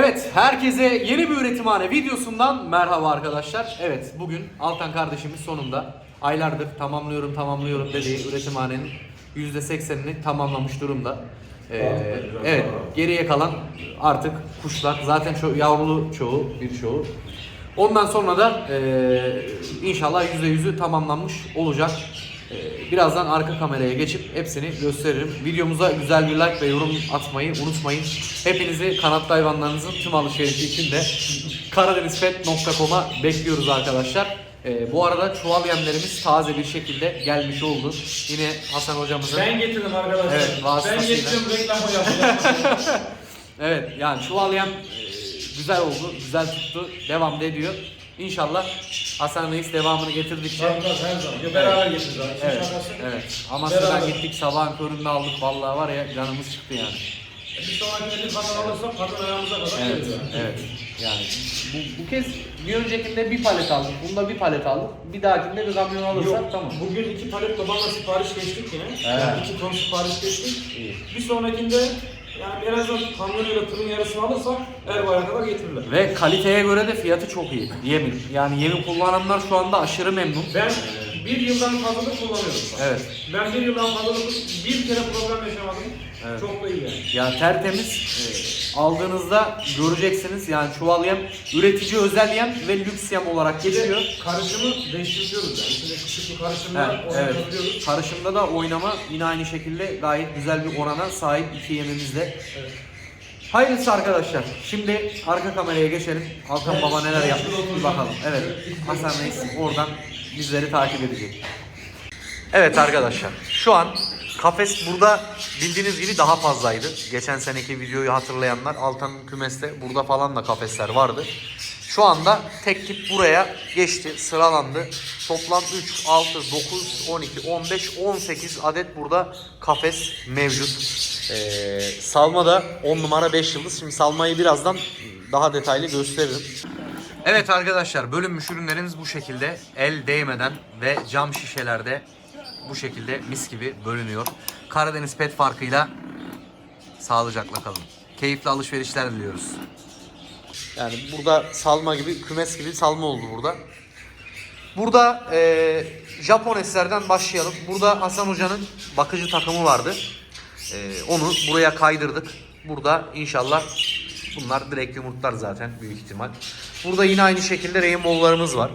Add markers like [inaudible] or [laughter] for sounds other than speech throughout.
Evet, herkese yeni bir üretimhane videosundan merhaba arkadaşlar. Evet, bugün Altan kardeşimiz sonunda aylardır tamamlıyorum tamamlıyorum dediği üretimhanenin %80'ini tamamlamış durumda. Ee, evet, geriye kalan artık kuşlar. Zaten ço- yavrulu çoğu, bir çoğu. Ondan sonra da eee inşallah %100'ü tamamlanmış olacak. Eee, birazdan arka kameraya geçip hepsini gösteririm. Videomuza güzel bir like ve yorum atmayı unutmayın. Hepinizi kanatlı hayvanlarınızın tüm alışverişi için de karadenizpet.com'a bekliyoruz arkadaşlar. Eee, bu arada çuval yemlerimiz taze bir şekilde gelmiş oldu. Yine Hasan hocamızın Ben getirdim arkadaşlar. Evet, ben getirdim reklamı yapacağım. [laughs] Evet yani çuval yem e, güzel oldu, güzel tuttu, devam da ediyor. İnşallah Hasan Reis devamını getirdikçe Tabii tabii her zaman. Ya beraber getirdik. Evet, Şakası. evet. Amasya'dan Beraber. gittik sabahın köründe aldık vallahi var ya canımız çıktı yani. Bir sonraki elli kadar alırsak kadın ayağımıza kadar Evet, geliyor. evet. Yani bu, bu kez bir öncekinde bir palet aldık, bunda bir palet aldık. Bir dahakinde bir kamyon alırsak Yok, tamam. bugün iki palet babamla sipariş geçtik yine. Evet. Yani iki ton sipariş geçtik. İyi. Bir sonrakinde yani en azından kamyonuyla tırın yarısını alırsak Erbay'a kadar getirirler. Ve kaliteye göre de fiyatı çok iyi. Yemin. Yani yemin kullananlar şu anda aşırı memnun. Ben bir yıldan fazladır kullanıyorum. Evet. Ben bir yıldan fazladır bir kere problem yaşamadım. Evet. Çok da iyi yani. Ya tertemiz e, aldığınızda göreceksiniz yani çuval yem üretici özel yem ve lüks yem olarak geçiyor. karışımı değiştiriyoruz yani. İçinde küçük bir karışım Evet. Onu evet. Karışımda da oynama yine aynı şekilde gayet güzel bir orana sahip iki yemimizde. Evet. Hayırlısı arkadaşlar. Şimdi arka kameraya geçelim. Hakan Baba neler yapmış bir bakalım. Evet. Hasan Reis oradan bizleri takip edecek. Evet arkadaşlar. Şu an kafes burada bildiğiniz gibi daha fazlaydı. Geçen seneki videoyu hatırlayanlar Altan'ın kümeste burada falan da kafesler vardı. Şu anda tek tip buraya geçti, sıralandı. Toplam 3, 6, 9, 12, 15, 18 adet burada kafes mevcut. Ee, salma da 10 numara 5 yıldız. Şimdi salmayı birazdan daha detaylı gösteririm. Evet arkadaşlar bölünmüş ürünlerimiz bu şekilde el değmeden ve cam şişelerde bu şekilde mis gibi bölünüyor. Karadeniz pet farkıyla sağlıcakla kalın. Keyifli alışverişler diliyoruz. Yani burada salma gibi, kümes gibi salma oldu burada. Burada e, Japoneslerden başlayalım. Burada Hasan Hoca'nın bakıcı takımı vardı. E, onu buraya kaydırdık. Burada inşallah bunlar direkt yumurtlar zaten büyük ihtimal. Burada yine aynı şekilde rainbow'larımız var.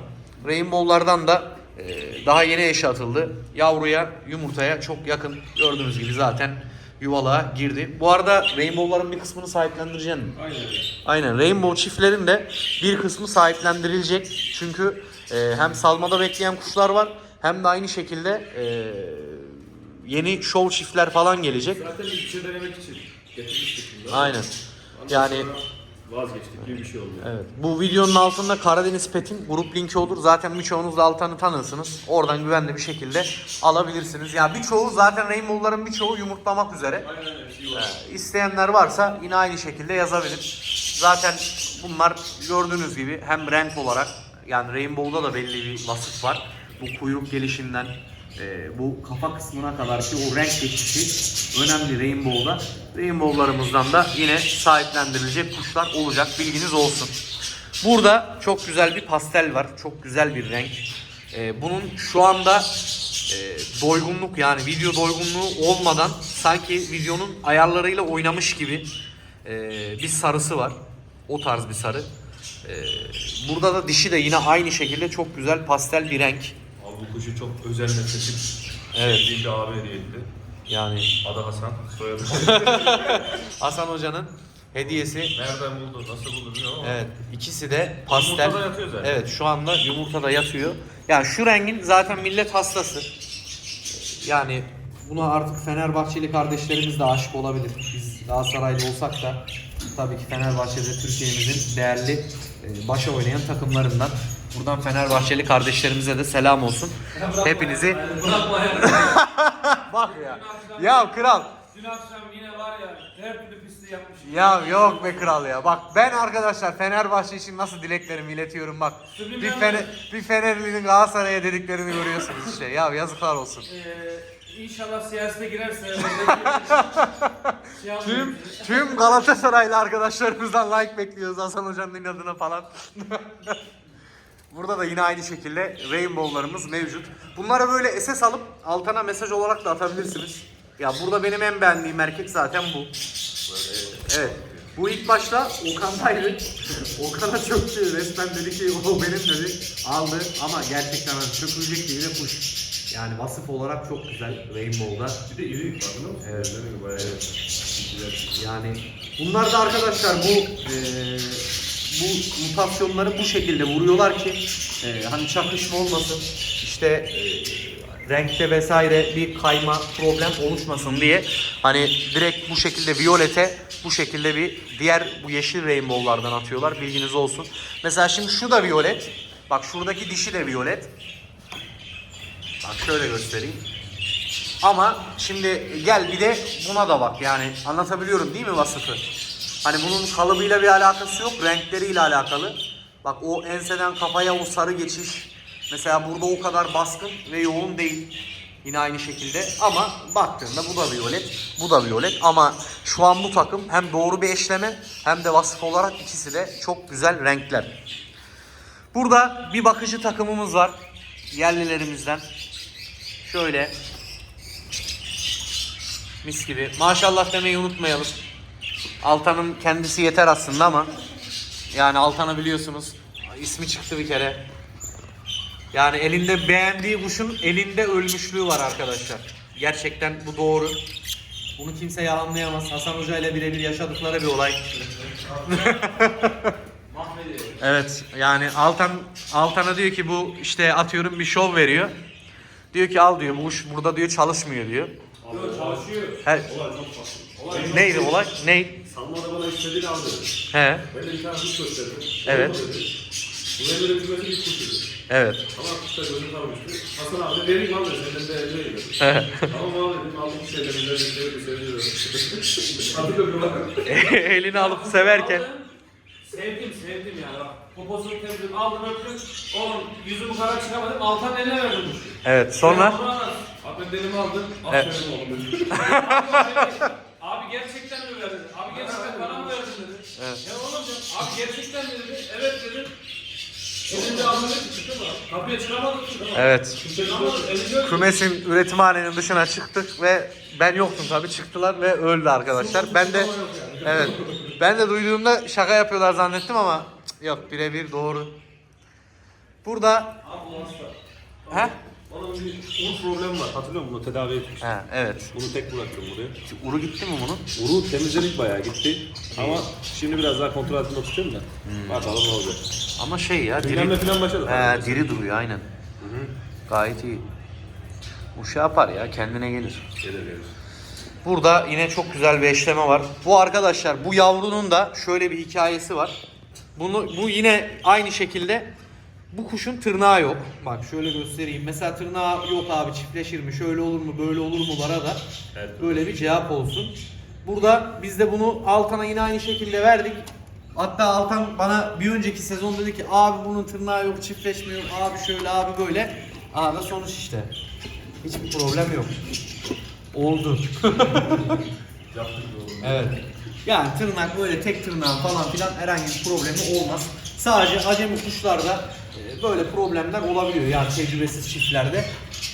Rainbow'lardan da e, daha yeni eşe atıldı. Yavruya, yumurtaya çok yakın. Gördüğünüz gibi zaten yuvalığa girdi. Bu arada rainbow'ların bir kısmını sahiplendireceğim. Aynen. Aynen Rainbow çiftlerin de bir kısmı sahiplendirilecek. Çünkü e, hem salmada bekleyen kuşlar var hem de aynı şekilde e, yeni show çiftler falan gelecek. Zaten bir şey denemek için getirmiştik. Aynen. Yani vazgeçtik gibi bir şey oldu. evet. Bu videonun altında Karadeniz Pet'in grup linki olur. Zaten birçoğunuz da Altan'ı tanırsınız. Oradan güvenli bir şekilde alabilirsiniz. Ya birçoğu zaten Rainbow'ların birçoğu yumurtlamak üzere. Aynen öyle bir şey var. Ee, İsteyenler varsa yine aynı şekilde yazabilir. Zaten bunlar gördüğünüz gibi hem renk olarak yani Rainbow'da da belli bir vasıf var. Bu kuyruk gelişinden e, bu kafa kısmına kadar ki o renk geçişi önemli Rainbow'da. Rainbow'larımızdan da yine sahiplendirilecek kuşlar olacak bilginiz olsun. Burada çok güzel bir pastel var. Çok güzel bir renk. E, bunun şu anda e, doygunluk yani video doygunluğu olmadan sanki videonun ayarlarıyla oynamış gibi e, bir sarısı var. O tarz bir sarı. E, burada da dişi de yine aynı şekilde çok güzel pastel bir renk. Bu kuşu çok özenle seçip Evet. sevdiğim bir abi hediye etti. Yani Adı Hasan, soyadı. [laughs] Hasan Hoca'nın hediyesi. Nereden buldu, nasıl buldu bilmiyorum ama. Evet ikisi de pastel. Yumurtada yatıyor zaten. Evet şu anda yumurtada yatıyor. Yani şu rengin zaten millet hastası. Yani buna artık Fenerbahçeli kardeşlerimiz de aşık olabilir. Biz Galatasaraylı olsak da tabii ki Fenerbahçe'de Türkiye'mizin değerli e, başa oynayan takımlarından. Buradan Fenerbahçeli kardeşlerimize de selam olsun. Hepinizi Bırakma ya. bak ya. Ya kral. Dün akşam yine var ya her türlü pisliği yapmış. Ya yok be kral ya. Bak ben arkadaşlar Fenerbahçe için nasıl dileklerimi iletiyorum bak. Bir, Fener, bir Fenerli'nin Galatasaray'a dediklerini görüyorsunuz işte. Ya yazıklar olsun. Ee, İnşallah siyasete girerse. [laughs] şey Tüm tüm Galatasaraylı arkadaşlarımızdan like bekliyoruz Hasan Hoca'nın inadına falan. [laughs] Burada da yine aynı şekilde rainbow'larımız mevcut. Bunları böyle SS alıp altına mesaj olarak da atabilirsiniz. Ya burada benim en beğendiğim erkek zaten bu. Evet. Bu ilk başta Okan'daydı. [laughs] Okan'a çok şey resmen dedi ki o benim dedi. Aldı ama gerçekten hani çökülecek diye de kuş. Yani vasıf olarak çok güzel Rainbow'da. Bir de iri farkında mısın? Evet. Bayağı güzel. Yani bunlar da arkadaşlar bu eee, bu mutasyonları bu şekilde vuruyorlar ki eee, hani çakışma olmasın işte eee, renkte vesaire bir kayma problem oluşmasın diye hani direkt bu şekilde violete bu şekilde bir diğer bu yeşil rainbow'lardan atıyorlar bilginiz olsun. Mesela şimdi şu da violet. Bak şuradaki dişi de violet. Bak şöyle göstereyim. Ama şimdi gel bir de buna da bak yani anlatabiliyorum değil mi vasıfı? Hani bunun kalıbıyla bir alakası yok, renkleriyle alakalı. Bak o enseden kafaya o sarı geçiş mesela burada o kadar baskın ve yoğun değil. Yine aynı şekilde ama baktığında bu da violet, bu da violet ama şu an bu takım hem doğru bir eşleme hem de vasıf olarak ikisi de çok güzel renkler. Burada bir bakıcı takımımız var yerlilerimizden. Şöyle Mis gibi. Maşallah demeyi unutmayalım. Altan'ın kendisi yeter aslında ama yani Altan'ı biliyorsunuz ismi çıktı bir kere. Yani elinde beğendiği kuşun elinde ölmüşlüğü var arkadaşlar. Gerçekten bu doğru. Bunu kimse yalanlayamaz. Hasan Hoca ile birebir yaşadıkları bir olay. [laughs] evet yani Altan Altan'a diyor ki bu işte atıyorum bir şov veriyor. Diyor ki al diyor bu kuş burada diyor çalışmıyor diyor. çalışıyor. Her, Olay farklı. neydi olay? Ney? Salmada bana istediğini aldı. He. Ben de bir tane kuş gösterdim. Evet. Olmadı dedi. Bu ne böyle kümesi bir kuş dedi. Evet. Ama kuşta gözüm kalmıştı. Hasan abi vereyim al dedi. Senden de elde yedim. [laughs] Tamam abi dedim aldım bir şeyler. Güzel bir bir seviyorum. Hatırlıyorum bak. Elini alıp severken. Sevdim sevdim yani bak. Poposunu temizledim aldım öptüm. Oğlum yüzümü kara çıkamadım. Altan eline verdim. Evet sonra. Abi ben delimi aldım. Evet. Oğlum dedi. [laughs] Abi gerçekten mi verdin? Abi gerçekten bana mı verdin dedi. Evet. Ya oğlum ya, abi gerçekten mi dedi? Evet dedim. Elinde aldı çıktı mı? Kapıya çıkamadık. evet. Çıkamadık. Elinde öptüm. Kümesin üretimhanenin dışına çıktık ve ben yoktum tabii çıktılar ve öldü arkadaşlar. Ben de evet. Ben de duyduğumda şaka yapıyorlar zannettim ama cık, yok birebir doğru. Burada Abi bu hasta. he? Onun bir un problemi var. Hatırlıyor musun? Bunu tedavi etmiş. He evet. Bunu tek bıraktım buraya. Uru gitti mi bunun? Uru temizledik bayağı gitti. Ama şimdi biraz daha kontrol altında tutuyorum da. Bakalım ne olacak. Ama şey ya Tüylenme diri, falan başladı. he, diri duruyor aynen. Gayet iyi. Bu şey yapar ya kendine gelir. Gelir gelir. Burada yine çok güzel bir eşleme var. Bu arkadaşlar bu yavrunun da şöyle bir hikayesi var. Bunu bu yine aynı şekilde bu kuşun tırnağı yok. Bak şöyle göstereyim. Mesela tırnağı yok abi çiftleşir mi? Şöyle olur mu? Böyle olur mu? Lara da böyle bir cevap olsun. Burada biz de bunu Altan'a yine aynı şekilde verdik. Hatta Altan bana bir önceki sezon dedi ki abi bunun tırnağı yok çiftleşmiyor abi şöyle abi böyle. Da sonuç işte. Hiçbir problem yok. Oldu. [laughs] Evet. Yani tırnak böyle tek tırnağın falan filan herhangi bir problemi olmaz. Sadece acemi kuşlarda böyle problemler olabiliyor yani tecrübesiz çiftlerde.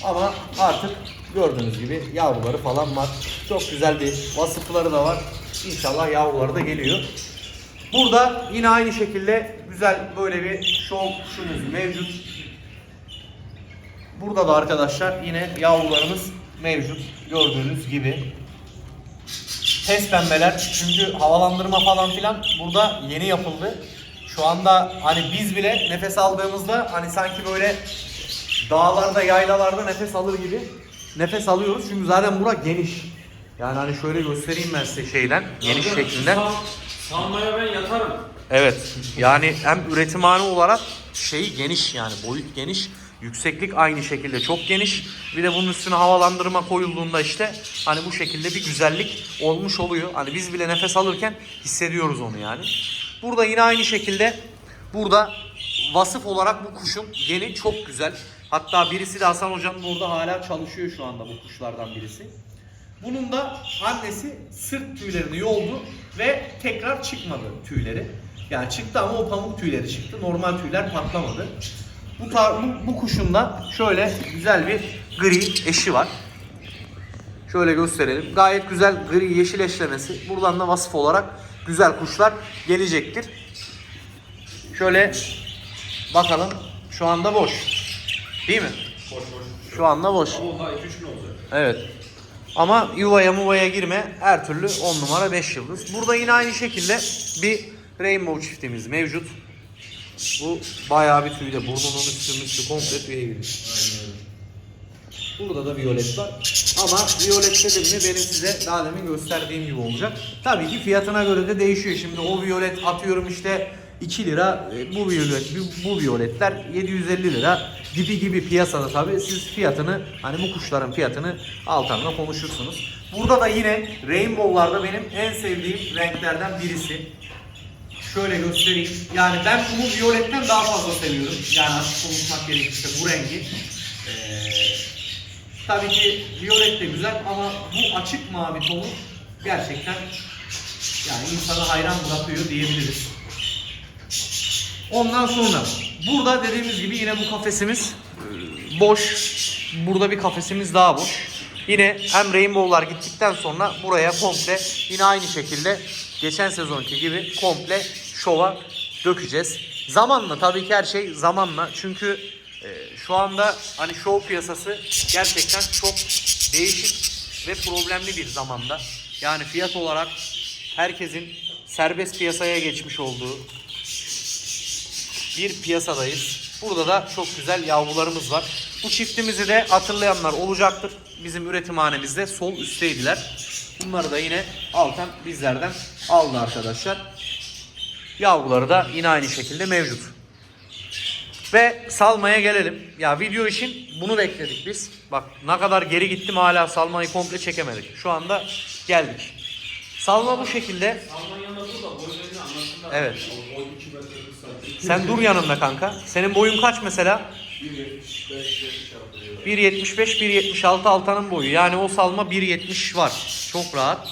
Ama artık gördüğünüz gibi yavruları falan var. Çok güzel bir vasıfları da var. İnşallah yavruları da geliyor. Burada yine aynı şekilde güzel böyle bir şov kuşumuz mevcut. Burada da arkadaşlar yine yavrularımız mevcut gördüğünüz gibi. Test pembeler çünkü havalandırma falan filan burada yeni yapıldı. Şu anda hani biz bile nefes aldığımızda hani sanki böyle dağlarda yaylalarda nefes alır gibi nefes alıyoruz. Çünkü zaten bura geniş. Yani hani şöyle göstereyim ben size şeyden geniş Zaten şeklinde. sal- Salmaya ben yatarım. Evet. Yani hem üretimhane olarak şeyi geniş yani boyut geniş. Yükseklik aynı şekilde çok geniş. Bir de bunun üstüne havalandırma koyulduğunda işte hani bu şekilde bir güzellik olmuş oluyor. Hani biz bile nefes alırken hissediyoruz onu yani. Burada yine aynı şekilde burada vasıf olarak bu kuşun geni çok güzel. Hatta birisi de Hasan Hoca'nın orada hala çalışıyor şu anda bu kuşlardan birisi. Bunun da annesi sırt tüylerini yoldu ve tekrar çıkmadı tüyleri. Yani çıktı ama o pamuk tüyleri çıktı. Normal tüyler patlamadı. Bu, bu, bu kuşun da şöyle güzel bir gri eşi var. Şöyle gösterelim. Gayet güzel gri yeşil eşlemesi. Buradan da vasıf olarak güzel kuşlar gelecektir. Şöyle bakalım. Şu anda boş. Değil mi? Boş boş. Şu anda boş. Ama daha 2-3 gün olacak. Evet. Ama yuvaya muvaya girme her türlü 10 numara 5 yıldız. Burada yine aynı şekilde bir rainbow çiftimiz mevcut. Bu bayağı bir tüyde. Burnunun üstü üstü komple tüye giriyor. Burada da violet var. Ama violet dedim mi benim size daha demin gösterdiğim gibi olacak. Tabii ki fiyatına göre de değişiyor. Şimdi o violet atıyorum işte 2 lira. e, Bu violet, bu- violetler 750 lira gibi gibi piyasada tabii. Siz fiyatını hani bu kuşların fiyatını Altan'la konuşursunuz. Burada da yine rainbow'larda benim en sevdiğim renklerden birisi. Şöyle göstereyim. Yani ben bunu violetten daha fazla seviyorum. Yani açık konuşmak gerekirse bu rengi. Ee, tabii ki violet de güzel ama bu açık mavi tonu gerçekten yani insanı hayran bırakıyor diyebiliriz. Ondan sonra burada dediğimiz gibi yine bu kafesimiz e, boş. Burada bir kafesimiz daha boş. Yine hem Rainbow'lar gittikten sonra buraya komple yine aynı şekilde geçen sezonki gibi komple şova dökeceğiz. Zamanla tabii ki her şey zamanla. Çünkü şu anda hani şov piyasası gerçekten çok değişik ve problemli bir zamanda. Yani fiyat olarak herkesin serbest piyasaya geçmiş olduğu bir piyasadayız. Burada da çok güzel yavrularımız var. Bu çiftimizi de hatırlayanlar olacaktır. Bizim üretimhanemizde sol üstteydiler. Bunları da yine Altan bizlerden aldı arkadaşlar. Yavruları da yine aynı şekilde mevcut. Ve salmaya gelelim. Ya video için bunu bekledik biz. Bak ne kadar geri gittim hala salmayı komple çekemedik. Şu anda geldik. Salma bu şekilde. Almanya'da dur da boylarını anlasınlar. Evet. O 2 metre 40 santim. Sen dur yanımda kanka. Senin boyun kaç mesela? 1.75 76 1.75 1.76 Altan'ın boyu. Yani o salma 1.70 var. Çok rahat.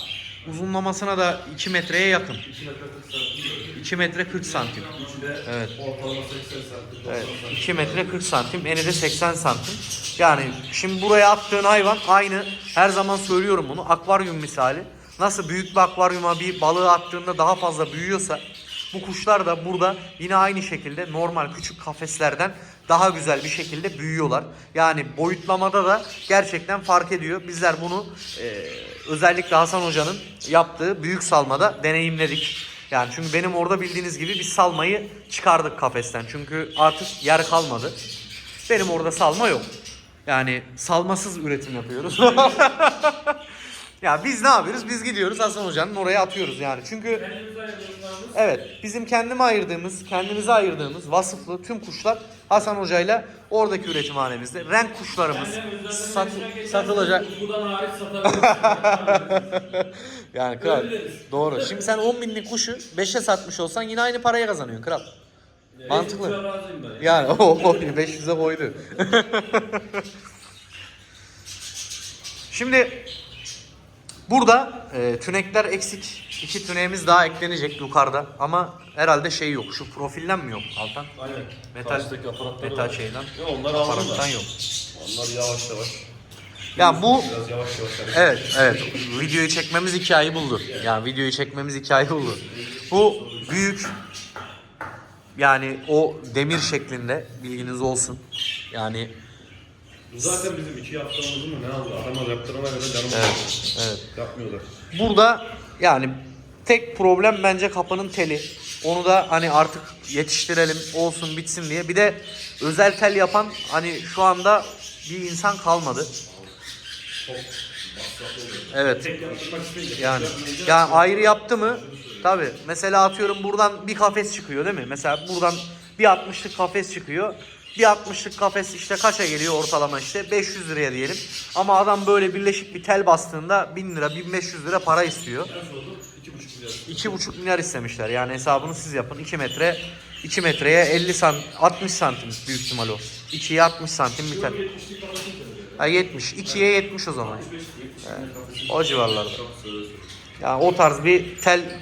Uzunlamasına da 2 metreye yakın. 2 metre 40 santim. 2 metre 40 santim. İçi de Evet. ortalama 80 santim. 90 Evet. santim. 2 metre 40 santim. Eni de 80 santim. Yani şimdi buraya attığın hayvan aynı. Her zaman söylüyorum bunu. Akvaryum misali. Nasıl büyük bir akvaryuma bir balığı attığında daha fazla büyüyorsa bu kuşlar da burada yine aynı şekilde normal küçük kafeslerden daha güzel bir şekilde büyüyorlar. Yani boyutlamada da gerçekten fark ediyor. Bizler bunu e, özellikle Hasan Hoca'nın yaptığı büyük salmada deneyimledik. Yani çünkü benim orada bildiğiniz gibi biz salmayı çıkardık kafesten. Çünkü artık yer kalmadı. Benim orada salma yok. Yani salmasız üretim yapıyoruz. [laughs] ya biz ne yapıyoruz? Biz gidiyoruz Hasan Hoca'nın oraya atıyoruz yani. Çünkü evet bizim kendime ayırdığımız, kendimize ayırdığımız vasıflı tüm kuşlar Hasan Hoca'yla oradaki üretimhanemizde. Renk kuşlarımız sat- satılacak. [laughs] Yani kral. Doğru. Şimdi sen 10 binlik kuşu 5'e satmış olsan yine aynı paraya kazanıyorsun kral. Mantıklı. Yani [laughs] o 500'e koydu. [laughs] Şimdi burada e, tünekler eksik. İki tüneğimiz daha eklenecek yukarıda ama herhalde şey yok. Şu profilden mi yok Altan? Aynen. Metal- Karşıdaki aparatları Metal var. şeyden. Ya onlar Aparattan yok. Onlar yavaş yavaş. Ya bu Biraz yavaş yavaş. hareket Evet, evet. Videoyu çekmemiz iki ayı buldu. Yani videoyu çekmemiz iki ayı buldu. Bu büyük yani o demir şeklinde bilginiz olsun. Yani Bu zaten bizim iki yaptığımızı mı ne aldı? Adama yaptırana kadar canım evet, evet. yapmıyorlar. Burada yani tek problem bence kapının teli. Onu da hani artık yetiştirelim olsun bitsin diye. Bir de özel tel yapan hani şu anda bir insan kalmadı. Evet. Tek yaptırmak isteyince. Yani yani ayrı yaptı mı? Tabi. Mesela atıyorum buradan bir kafes çıkıyor değil mi? Mesela buradan bir 60'lık kafes çıkıyor. Bir 60'lık kafes işte kaça geliyor ortalama işte 500 liraya diyelim. Ama adam böyle birleşik bir tel bastığında 1000 lira 1500 lira para istiyor. Nasıl oldu? İki buçuk 2,5 milyar istemişler. Yani hesabını siz yapın. 2 metre 2 metreye 50 sant 60 santim büyük ihtimal o. 2'ye 60 santim bir tel. Ha 70. 2'ye 70 o zaman. O civarlarda. Yani o tarz bir tel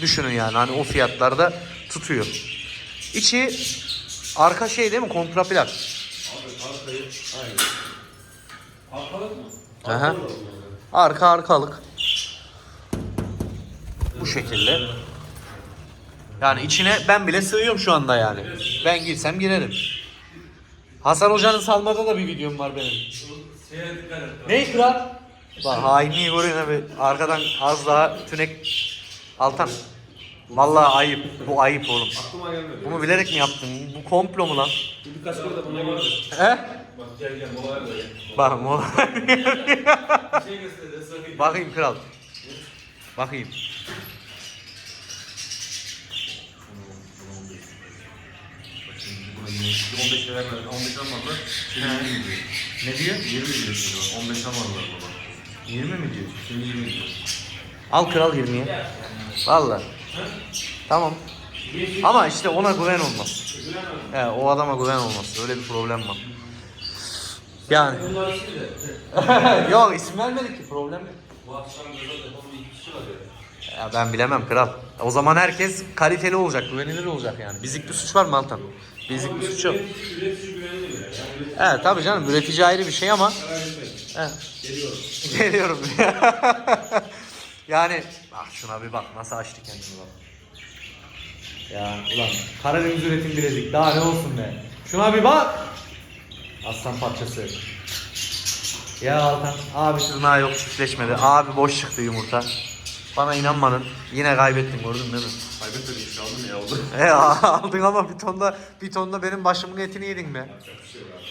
düşünün yani. Hani o fiyatlarda tutuyor. İçi arka şey değil mi? Kontraplak. Arkalık mı? Aha. Arka arkalık. Bu şekilde. Yani içine ben bile sığıyorum şu anda yani. Ben girsem girerim. Hasan Hoca'nın salmada da bir videom var benim. Ne kral? Bak hainliği görüyorsun abi. Arkadan az daha tünek. Altan. Vallahi ayıp. Bu ayıp oğlum. Aklıma gelmedi. Bunu bilerek mi yaptın? Bu komplo mu lan? Birkaç kere de buna geldi. He? Bak gel gel molaya da gel. Bak mola. Bir şey göstereceğiz. sakın. Bakayım kral. Bakayım. Buna 15 vermedi. 15 almadı. Şimdi 20 diyor. Ne diyor? 20 diyor şimdi. 15 almadılar baba. 20 mi diyor? Şimdi 20 diyor. Al kral 20'ye. Valla. Tamam. Ama işte ona güven olmaz. He, o adama güven olmaz. Öyle bir problem var. Yani. [laughs] Yok isim vermedik ki problem yok. Bu akşam burada da bir kişi var ya. Ya ben bilemem kral. O zaman herkes kaliteli olacak, güvenilir olacak yani. Bizlik bir suç var mı Altan? Bizlik bir suç yok. Evet tabii canım üretici ayrı bir şey ama He. Geliyorum. [laughs] Geliyorum. [laughs] yani bak şuna bir bak nasıl açtı kendini bak. Ya ulan Karadeniz üretim bilezik daha ne olsun be. Şuna bir bak. Aslan parçası. Ya Altan abi tırnağı yok çiftleşmedi. Abi boş çıktı yumurta. Bana inanmadın. Yine kaybettin gördün değil mi? Kaybetmedim işte aldım ya oldu. [laughs] He aldın ama bir tonda bir tonda benim başımın etini yedin be. Yapacak bir şey yok abi.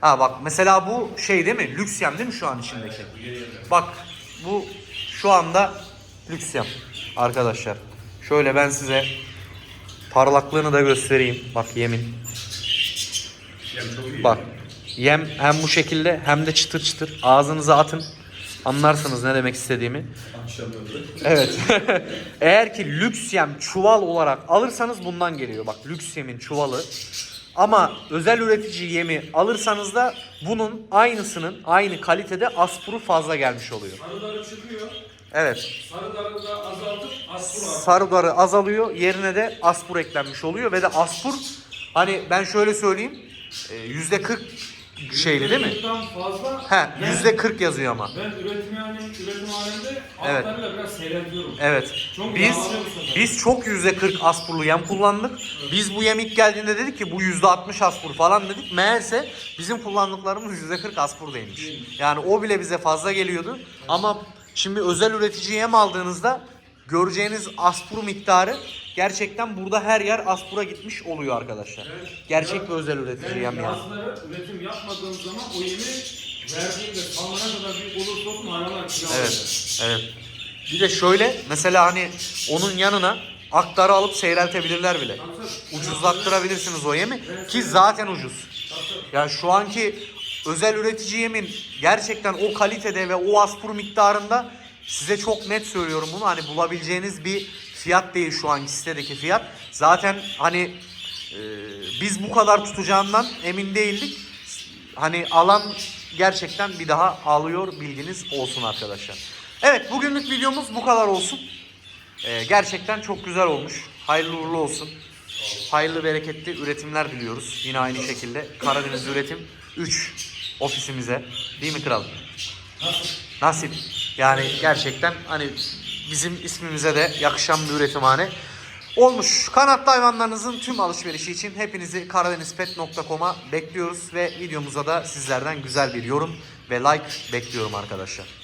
Ha bak mesela bu şey değil mi? Lüks yem değil mi şu an içindeki? Bu yeni yerler. Bak bu şu anda lüks yem arkadaşlar. Şöyle ben size parlaklığını da göstereyim. Bak yemin. Bak yem hem bu şekilde hem de çıtır çıtır. Ağzınıza atın. Anlarsınız ne demek istediğimi. Evet. [laughs] Eğer ki lüks yem çuval olarak alırsanız bundan geliyor. Bak lüks yemin çuvalı. Ama özel üretici yemi alırsanız da bunun aynısının aynı kalitede aspuru fazla gelmiş oluyor. sarıları çıkıyor. Evet. Sarıları da azaltıp aspur var. sarıları azalıyor. Yerine de aspur eklenmiş oluyor ve de aspur hani ben şöyle söyleyeyim e, yüzde 40 şeyli değil mi? Yüzden fazla. He yüzde 40 yazıyor ama. Ben üretim yani üretim halinde Evet. altlarıyla biraz seyrediyorum. Evet. Çok Biz yağlanıyor bu sefer. biz çok yüzde 40 aspurlu yem kullandık. Biz bu yem ilk geldiğinde dedik ki bu yüzde 60 aspur falan dedik. Meğerse bizim kullandıklarımız yüzde 40 aspur değilmiş. Yani o bile bize fazla geliyordu. Ama şimdi özel üretici yem aldığınızda göreceğiniz aspur miktarı gerçekten burada her yer aspura gitmiş oluyor arkadaşlar. Gerçek bir özel üretici yem yani. üretim yapmadığım zaman o yemi verdiğimde salmana kadar büyük olursa olsun hayvanlar kilo alıyor. Evet. Evet. Bir de şöyle mesela hani onun yanına aktarı alıp seyreltebilirler bile. Ucuzlattırabilirsiniz o yemi ki zaten ucuz. Yani şu anki özel üretici yemin gerçekten o kalitede ve o aspur miktarında size çok net söylüyorum bunu hani bulabileceğiniz bir fiyat değil şu anki sitedeki fiyat. Zaten hani e, biz bu kadar tutacağından emin değildik. Hani alan gerçekten bir daha alıyor bilginiz olsun arkadaşlar. Evet bugünlük videomuz bu kadar olsun. Ee, gerçekten çok güzel olmuş. Hayırlı uğurlu olsun. Hayırlı bereketli üretimler diliyoruz. Yine aynı şekilde Karadeniz Üretim 3 ofisimize. Değil mi kral? Nasip. Yani gerçekten hani bizim ismimize de yakışan bir üretimhane olmuş. Kanatlı hayvanlarınızın tüm alışverişi için hepinizi karadenizpet.com'a bekliyoruz ve videomuza da sizlerden güzel bir yorum ve like bekliyorum arkadaşlar.